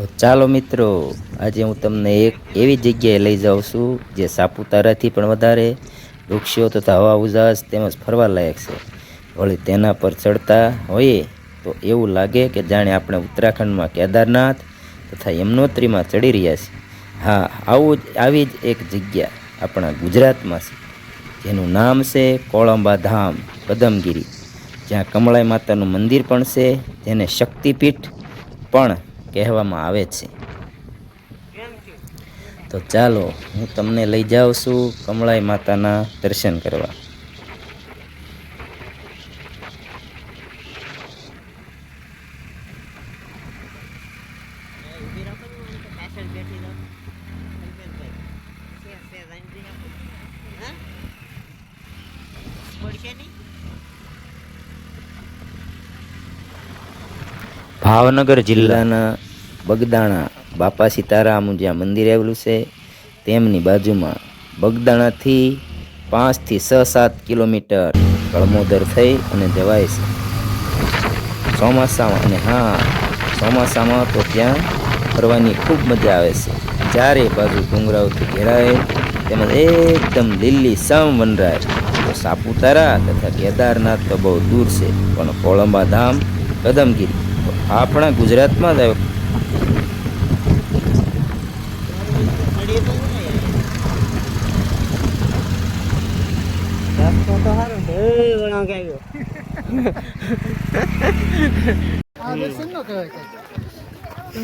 તો ચાલો મિત્રો, આજે હું તમને એક એવી જગ્યાએ લઈ જાઉં છું, જે સાપુતારાથી પણ વધારે વૃક્ષો તથા હવા ઉજાસ તેમજ ફરવાલાયક છે. વળી તેના પર ચડતા હોઈએ તો એવું લાગે કે જાણે આપણે ઉત્તરાખંડમાં કેદારનાથ તથા યમનોત્રીમાં ચડી રહ્યા છીએ. હા, આવું જ, આવી જ એક જગ્યા આપણા ગુજરાતમાં છે, જેનું નામ છે કોળંબા ધામ કદમગીરી જ્યાં કમળાઈ માતાનું મંદિર પણ છે, જેને શક્તિપીઠ પણ કહેવામાં આવે છે. તો ચાલો હું તમને લઈ જાઉં છું કમળાઈ માતાના દર્શન કરવા. ભાવનગર જિલ્લાના બગદાણા બાપા સીતારામ જ્યાં મંદિર આવેલું છે, તેમની બાજુમાં બગદાણાથી પાંચથી છ સાત કિલોમીટર કળમોદર થઈ અને જવાય છે. ચોમાસામાં અને હા, ચોમાસામાં તો ત્યાં ફરવાની ખૂબ મજા આવે છે. ચારે બાજુ ડુંગરાઓથી ઘેરાય તેમજ એકદમ લીલી સમ વનરાય તો સાપુતારા તથા કેદારનાથ તો બહુ દૂર છે, પણ કોળંબા ધામ, કદમગીરી. આપણા ગુજરાતમાં જ આવ્યો.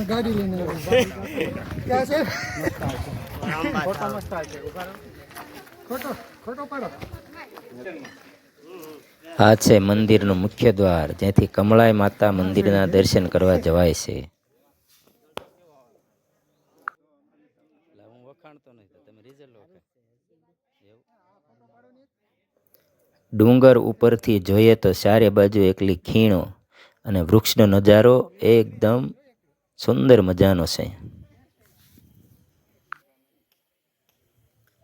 ગાડી લઈને ક્યાં છે ખોટો મસ્ત ખોટો ખોટો પાડો. આ છે મંદિરનું મુખ્ય દ્વાર. જ્યાંથી કમળાઈ માતા મંદિરના દર્શન કરવા જવાય છે. ડુંગર ઉપરથી જોઈએ તો ચારે બાજુ એકલી ખીણો અને વૃક્ષનો નજારો એકદમ સુંદર મજાનો છે.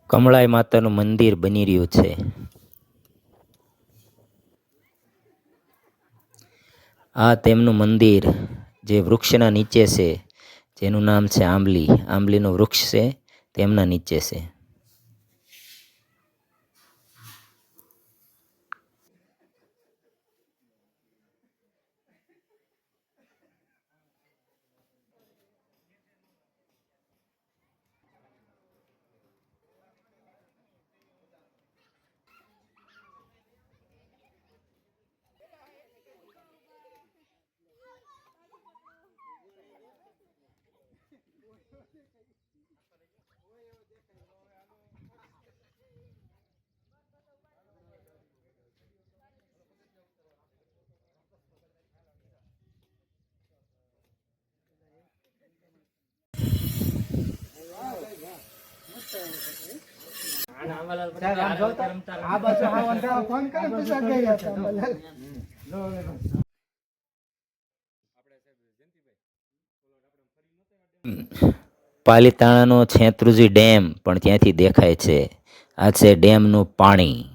કમળાઈ માતાનું મંદિર બની રહ્યું છે. આ તેમનું મંદિર જે વૃક્ષના નીચે છે, જેનું નામ છે આંબલી. આંબલીનું વૃક્ષ છે, તેમના નીચે છે. આ બાજુ આવવાનું ફોન કરે પછી ગયા પાલીતાણાનો છેત્રુજી ડેમ પણ ત્યાંથી દેખાય છે. આ છે ડેમનું પાણી.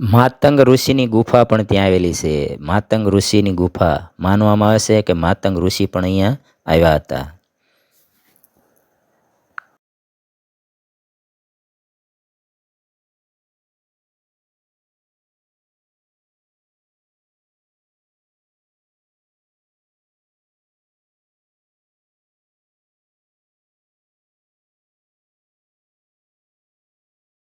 માતંગ ઋષિની ગુફા પણ ત્યાં આવેલી છે. માતંગ ઋષિની ગુફા માનવામાં આવે છે કે માતંગ ઋષિ પણ અહીંયા આવ્યા હતા.